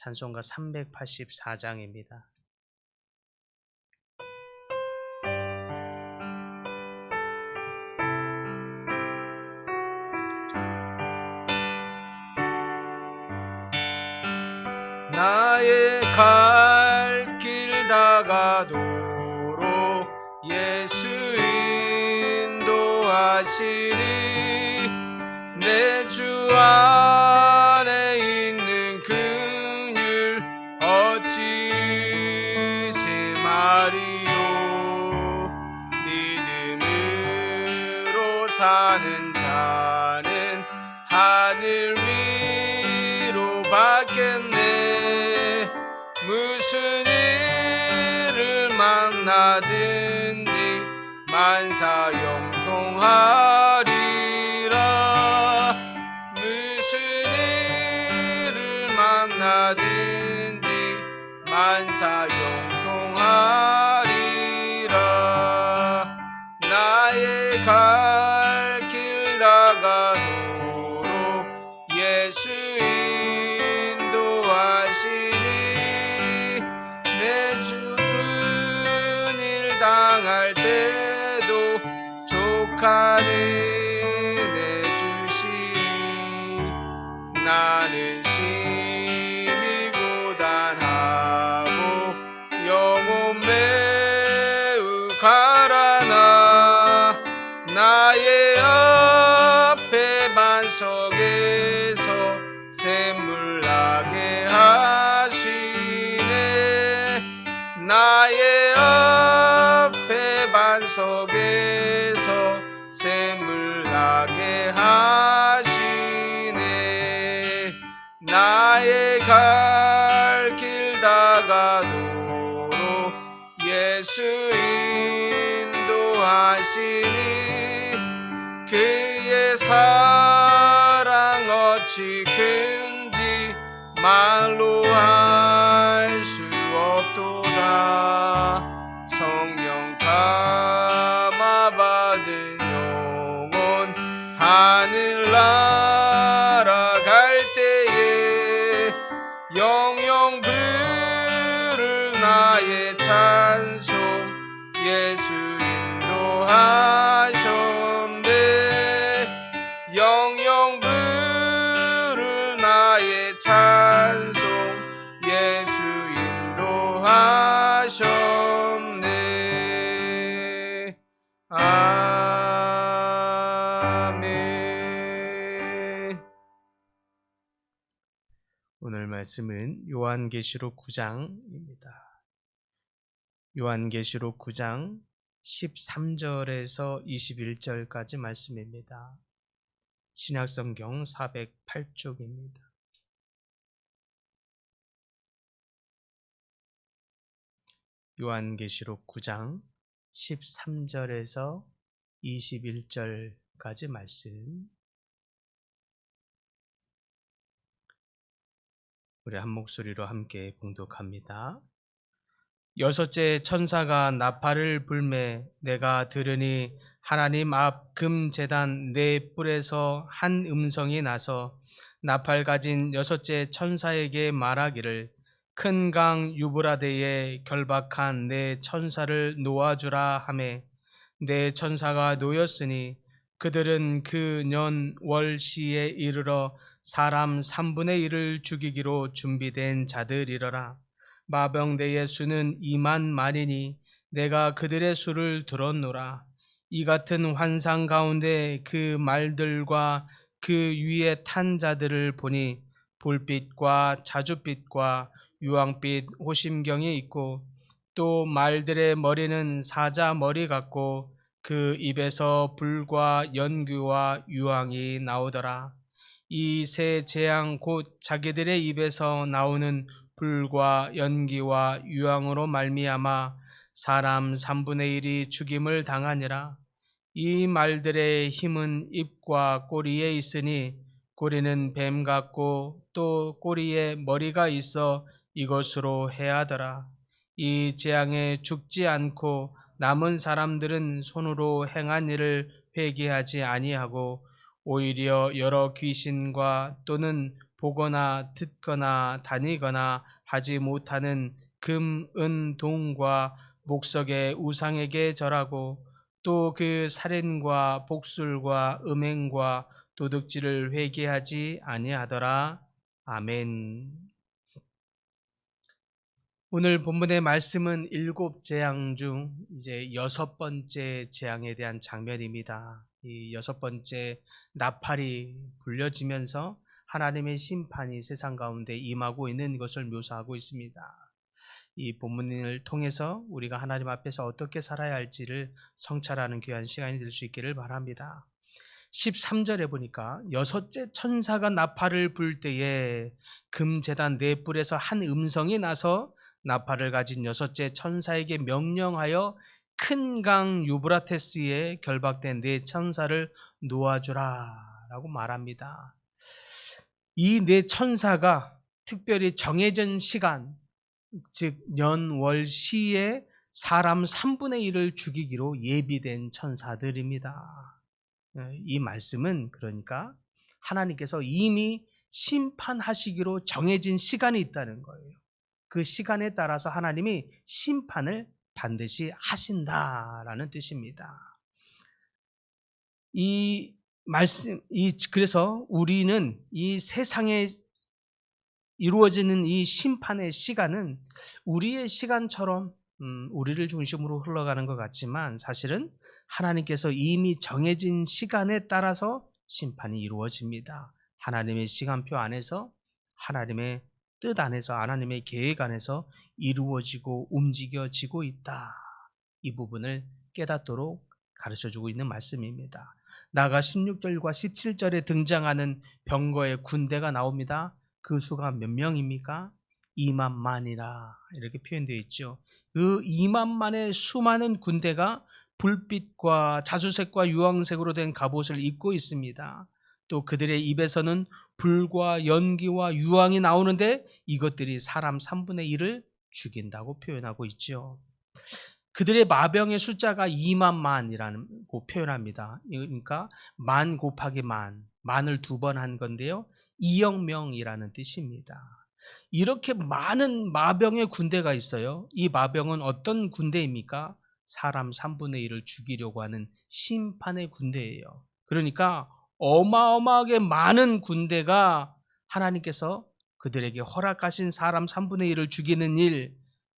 찬송가 384장입니다. 나의 갈 길 다가도록 예수 인도하시니 내주안 만나든지 만사 영통하리라. 무슨 일을 만나든지 만사 나 예수 인도하시니 그의 사랑 어찌 큰지 말로 할수 없도다 말씀은 요한계시록 9장입니다. 요한계시록 9장 13절에서 21절까지 말씀입니다. 신약성경 408쪽입니다. 요한계시록 9장 13절에서 21절까지 말씀 우리 한 목소리로 함께 봉독합니다. 여섯째 천사가 나팔을 불매 내가 들으니 하나님 앞 금재단 네 뿔에서 한 음성이 나서 나팔 가진 여섯째 천사에게 말하기를 큰 강 유브라데에 결박한 내 천사를 놓아주라 하매 내 천사가 놓였으니 그들은 그 년 월시에 이르러 사람 3분의 1을 죽이기로 준비된 자들이러라. 마병대의 수는 이만 만이니 내가 그들의 수를 들었노라. 이 같은 환상 가운데 그 말들과 그 위에 탄 자들을 보니 볼빛과 자줏빛과 유황빛 호심경이 있고 또 말들의 머리는 사자 머리 같고 그 입에서 불과 연기와 유황이 나오더라. 이 세 재앙 곧 자기들의 입에서 나오는 불과 연기와 유황으로 말미암아 사람 3분의 1이 죽임을 당하니라. 이 말들의 힘은 입과 꼬리에 있으니 꼬리는 뱀 같고 또 꼬리에 머리가 있어 이것으로 해하더라. 이 재앙에 죽지 않고 남은 사람들은 손으로 행한 일을 회개하지 아니하고 오히려 여러 귀신과 또는 보거나 듣거나 다니거나 하지 못하는 금, 은, 동과 목석의 우상에게 절하고 또 그 살인과 복술과 음행과 도둑질을 회개하지 아니하더라. 아멘. 오늘 본문의 말씀은 일곱 재앙 중 이제 여섯 번째 재앙에 대한 장면입니다. 이 여섯 번째 나팔이 불려지면서 하나님의 심판이 세상 가운데 임하고 있는 것을 묘사하고 있습니다. 이 본문을 통해서 우리가 하나님 앞에서 어떻게 살아야 할지를 성찰하는 귀한 시간이 될 수 있기를 바랍니다. 13절에 보니까 여섯째 천사가 나팔을 불 때에 금재단 네 뿔에서 한 음성이 나서 나팔을 가진 여섯째 천사에게 명령하여 큰 강 유브라테스에 결박된 네 천사를 놓아주라 라고 말합니다. 이 네 천사가 특별히 정해진 시간, 즉 년월 시에 사람 3분의 1을 죽이기로 예비된 천사들입니다. 이 말씀은 그러니까 하나님께서 이미 심판하시기로 정해진 시간이 있다는 거예요. 그 시간에 따라서 하나님이 심판을 반드시 하신다라는 뜻입니다. 이 말씀, 이, 그래서 우리는 이 세상에 이루어지는 이 심판의 시간은 우리의 시간처럼 음, 우리를 중심으로 흘러가는 것 같지만 사실은 하나님께서 이미 정해진 시간에 따라서 심판이 이루어집니다. 하나님의 시간표 안에서 하나님의 뜻 안에서 하나님의 계획 안에서 이루어지고 움직여지고 있다. 이 부분을 깨닫도록 가르쳐 주고 있는 말씀입니다. 나가 16절과 17절에 등장하는 병거의 군대가 나옵니다. 그 수가 몇 명입니까? 2만만이라 이렇게 표현되어 있죠. 그 2만만의 수많은 군대가 불빛과 자주색과 유황색으로 된 갑옷을 입고 있습니다. 또 그들의 입에서는 불과 연기와 유황이 나오는데 이것들이 사람 3분의 1을 죽인다고 표현하고 있죠. 그들의 마병의 숫자가 2만 만이라고 표현합니다. 그러니까 만 곱하기 만, 만을 두 번 한 건데요. 2억 명이라는 뜻입니다. 이렇게 많은 마병의 군대가 있어요. 이 마병은 어떤 군대입니까? 사람 3분의 1을 죽이려고 하는 심판의 군대예요. 그러니까 어마어마하게 많은 군대가 하나님께서 그들에게 허락하신 사람 3분의 1을 죽이는 일,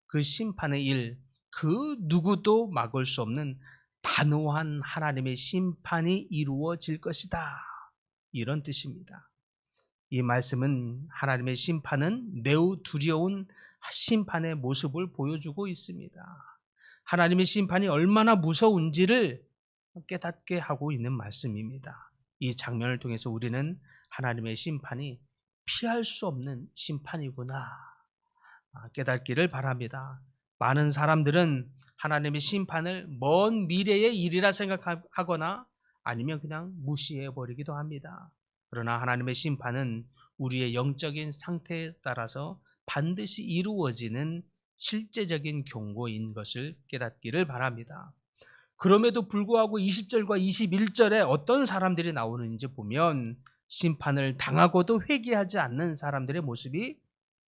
그 심판의 일, 그 누구도 막을 수 없는 단호한 하나님의 심판이 이루어질 것이다. 이런 뜻입니다. 이 말씀은 하나님의 심판은 매우 두려운 심판의 모습을 보여주고 있습니다. 하나님의 심판이 얼마나 무서운지를 깨닫게 하고 있는 말씀입니다. 이 장면을 통해서 우리는 하나님의 심판이 피할 수 없는 심판이구나 아, 깨닫기를 바랍니다. 많은 사람들은 하나님의 심판을 먼 미래의 일이라 생각하거나 아니면 그냥 무시해 버리기도 합니다. 그러나 하나님의 심판은 우리의 영적인 상태에 따라서 반드시 이루어지는 실제적인 경고인 것을 깨닫기를 바랍니다. 그럼에도 불구하고 20절과 21절에 어떤 사람들이 나오는지 보면 심판을 당하고도 회개하지 않는 사람들의 모습이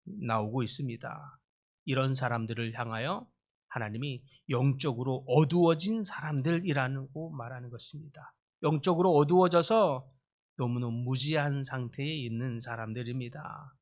나오고 있습니다. 이런 사람들을 향하여 하나님이 영적으로 어두워진 사람들이라고 말하는 것입니다. 영적으로 어두워져서 너무너무 무지한 상태에 있는 사람들입니다.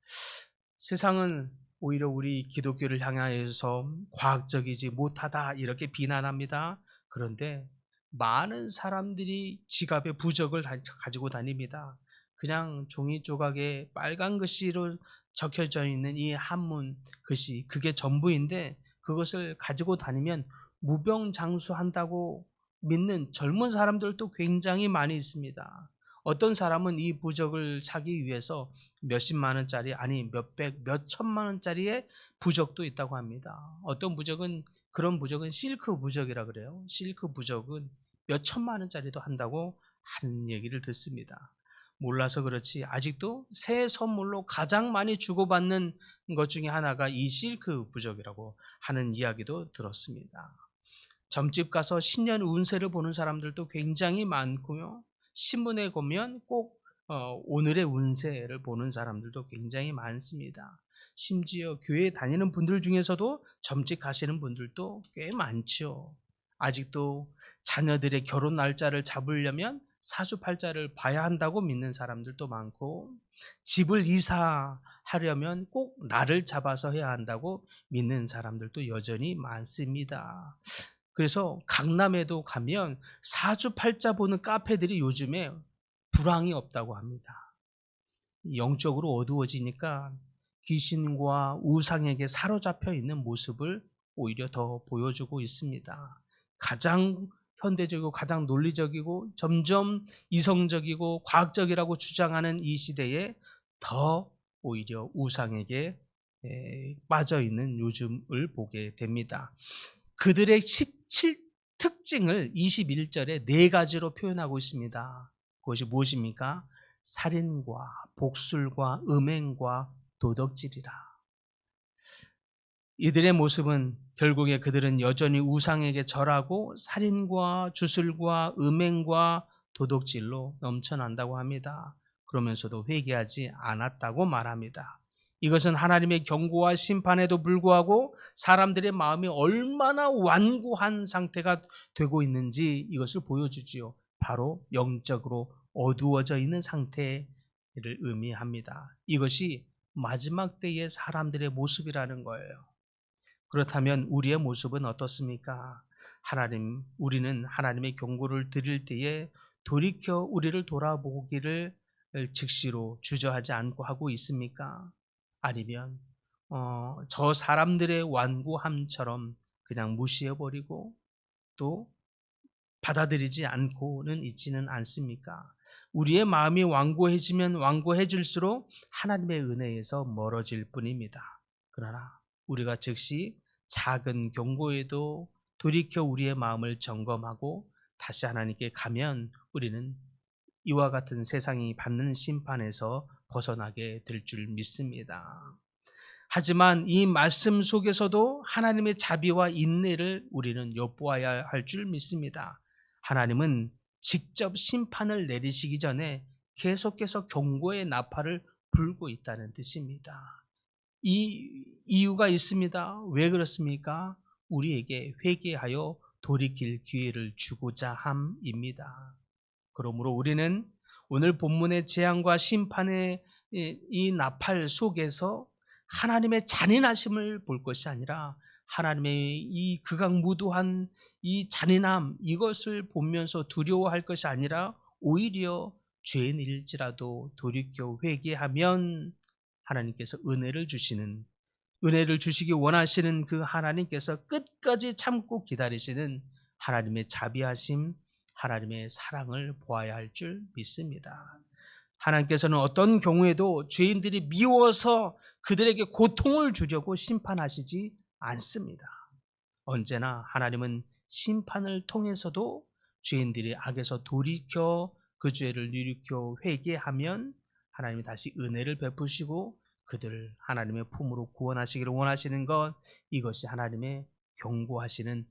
세상은 오히려 우리 기독교를 향하여서 과학적이지 못하다 이렇게 비난합니다. 그런데 많은 사람들이 지갑에 부적을 다- 가지고 다닙니다. 그냥 종이 조각에 빨간 글씨로 적혀져 있는 이 한문 글씨 그게 전부인데 그것을 가지고 다니면 무병장수한다고 믿는 젊은 사람들도 굉장히 많이 있습니다. 어떤 사람은 이 부적을 사기 위해서 몇십만 원짜리 아니 몇백 몇천만 원짜리의 부적도 있다고 합니다. 어떤 부적은 그런 부적은 실크 부적이라 그래요. 실크 부적은 몇 천만 원짜리도 한다고 하는 얘기를 듣습니다. 몰라서 그렇지 아직도 새 선물로 가장 많이 주고받는 것 중에 하나가 이 실크 부적이라고 하는 이야기도 들었습니다. 점집 가서 신년 운세를 보는 사람들도 굉장히 많고요. 신문에 보면 꼭 어, 오늘의 운세를 보는 사람들도 굉장히 많습니다. 심지어 교회 다니는 분들 중에서도 점집 가시는 분들도 꽤 많죠. 아직도 자녀들의 결혼 날짜를 잡으려면 사주팔자를 봐야 한다고 믿는 사람들도 많고 집을 이사하려면 꼭 날을 잡아서 해야 한다고 믿는 사람들도 여전히 많습니다. 그래서 강남에도 가면 사주팔자 보는 카페들이 요즘에 불황이 없다고 합니다. 영적으로 어두워지니까 귀신과 우상에게 사로잡혀 있는 모습을 오히려 더 보여주고 있습니다. 가장 현대적이고 가장 논리적이고 점점 이성적이고 과학적이라고 주장하는 이 시대에 더 오히려 우상에게 에, 빠져 있는 요즘을 보게 됩니다. 그들의 시- 칠- 특징을 21절에 네 가지로 표현하고 있습니다. 그것이 무엇입니까? 살인과 복술과 음행과 도덕질이라. 이들의 모습은 결국에 그들은 여전히 우상에게 절하고 살인과 주술과 음행과 도덕질로 넘쳐난다고 합니다. 그러면서도 회개하지 않았다고 말합니다. 이것은 하나님의 경고와 심판에도 불구하고 사람들의 마음이 얼마나 완고한 상태가 되고 있는지 이것을 보여주지요. 바로 영적으로 어두워져 있는 상태를 의미합니다. 이것이 마지막 때의 사람들의 모습이라는 거예요. 그렇다면 우리의 모습은 어떻습니까? 하나님, 우리는 하나님의 경고를 드릴 때에 돌이켜 우리를 돌아보기를 즉시로 주저하지 않고 하고 있습니까? 아니면 어, 저 사람들의 완고함처럼 그냥 무시해버리고 또 받아들이지 않고는 있지는 않습니까? 우리의 마음이 완고해지면 완고해질수록 하나님의 은혜에서 멀어질 뿐입니다. 그러나 우리가 즉시 작은 경고에도 돌이켜 우리의 마음을 점검하고 다시 하나님께 가면 우리는 이와 같은 세상이 받는 심판에서 벗어나게 될 줄 믿습니다. 하지만 이 말씀 속에서도 하나님의 자비와 인내를 우리는 엿보아야 할 줄 믿습니다. 하나님은 직접 심판을 내리시기 전에 계속해서 경고의 나팔을 불고 있다는 뜻입니다. 이 이유가 있습니다. 왜 그렇습니까? 우리에게 회개하여 돌이킬 기회를 주고자 함입니다. 그러므로 우리는 오늘 본문의 재앙과 심판의 이, 이 나팔 속에서 하나님의 잔인하심을 볼 것이 아니라 하나님의 이 극악무도한 이 잔인함 이것을 보면서 두려워할 것이 아니라 오히려 죄인일지라도 돌이켜 회개하면 하나님께서 은혜를 주시는 은혜를 주시기 원하시는 그 하나님께서 끝까지 참고 기다리시는 하나님의 자비하심, 하나님의 사랑을 보아야 할 줄 믿습니다. 하나님께서는 어떤 경우에도 죄인들이 미워서 그들에게 고통을 주려고 심판하시지 않습니다. 언제나 하나님은 심판을 통해서도 죄인들이 악에서 돌이켜 그 죄를 일으켜 회개하면 하나님이 다시 은혜를 베푸시고 그들을 하나님의 품으로 구원하시기를 원하시는 것 이것이 하나님의 경고하시는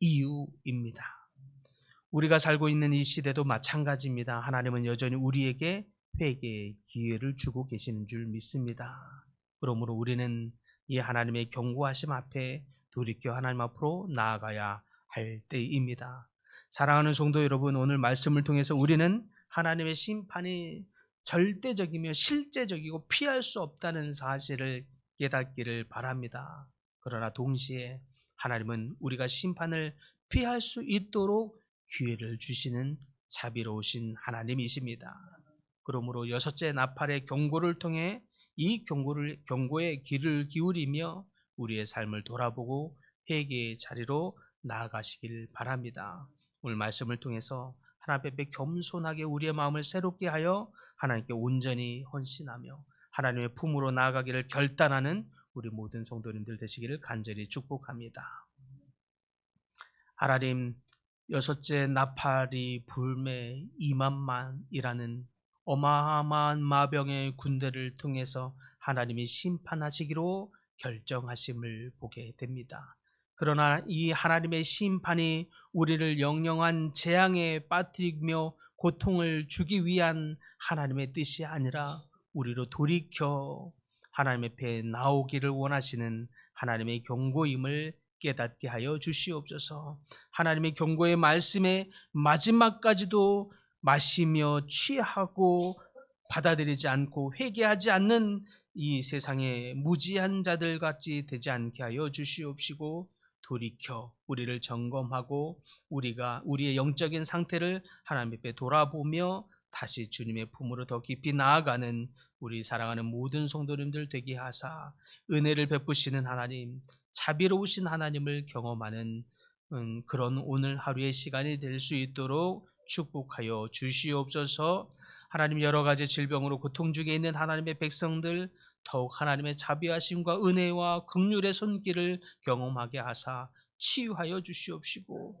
이유입니다. 우리가 살고 있는 이 시대도 마찬가지입니다. 하나님은 여전히 우리에게 회개의 기회를 주고 계시는 줄 믿습니다. 그러므로 우리는 이 하나님의 경고하심 앞에 돌이켜 하나님 앞으로 나아가야 할 때입니다. 사랑하는 성도 여러분, 오늘 말씀을 통해서 우리는 하나님의 심판이 절대적이며 실제적이고 피할 수 없다는 사실을 깨닫기를 바랍니다. 그러나 동시에 하나님은 우리가 심판을 피할 수 있도록 기회를 주시는 자비로우신 하나님이십니다. 그러므로 여섯째 나팔의 경고를 통해 이 경고를 경고에 귀를 기울이며 우리의 삶을 돌아보고 회개의 자리로 나아가시길 바랍니다. 오늘 말씀을 통해서 하나님 앞에 겸손하게 우리의 마음을 새롭게 하여 하나님께 온전히 헌신하며 하나님의 품으로 나아가기를 결단하는 우리 모든 성도님들 되시기를 간절히 축복합니다. 하나님 여섯째 나팔이 불매 2만만이라는 어마어마한 마병의 군대를 통해서 하나님이 심판하시기로 결정하심을 보게 됩니다. 그러나 이 하나님의 심판이 우리를 영영한 재앙에 빠뜨리며 고통을 주기 위한 하나님의 뜻이 아니라 우리로 돌이켜 하나님 앞에 나오기를 원하시는 하나님의 경고임을 깨닫게 하여 주시옵소서. 하나님의 경고의 말씀의 마지막까지도 마시며 취하고 받아들이지 않고 회개하지 않는 이 세상의 무지한 자들 같이 되지 않게 하여 주시옵시고 돌이켜 우리를 점검하고 우리가 우리의 영적인 상태를 하나님 앞에 돌아보며 다시 주님의 품으로 더 깊이 나아가는 우리 사랑하는 모든 성도님들 되게 하사 은혜를 베푸시는 하나님, 자비로우신 하나님을 경험하는 음, 그런 오늘 하루의 시간이 될 수 있도록 축복하여 주시옵소서. 하나님 여러 가지 질병으로 고통 중에 있는 하나님의 백성들 더욱 하나님의 자비하심과 은혜와 긍휼의 손길을 경험하게 하사 치유하여 주시옵시고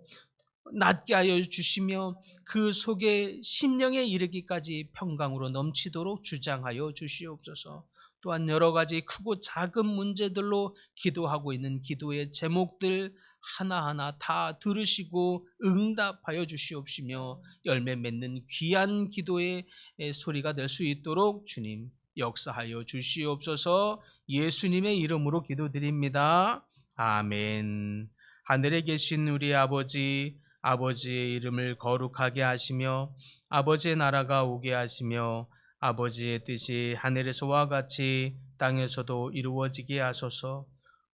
낫게 하여 주시며 그 속에 심령에 이르기까지 평강으로 넘치도록 주장하여 주시옵소서. 또한 여러 가지 크고 작은 문제들로 기도하고 있는 기도의 제목들 하나하나 다 들으시고 응답하여 주시옵시며 열매 맺는 귀한 기도의 소리가 될 수 있도록 주님 역사하여 주시옵소서 예수님의 이름으로 기도드립니다. 아멘. 하늘에 계신 우리 아버지, 아버지의 이름을 거룩하게 하시며 아버지의 나라가 오게 하시며 아버지의 뜻이 하늘에서와 같이 땅에서도 이루어지게 하소서.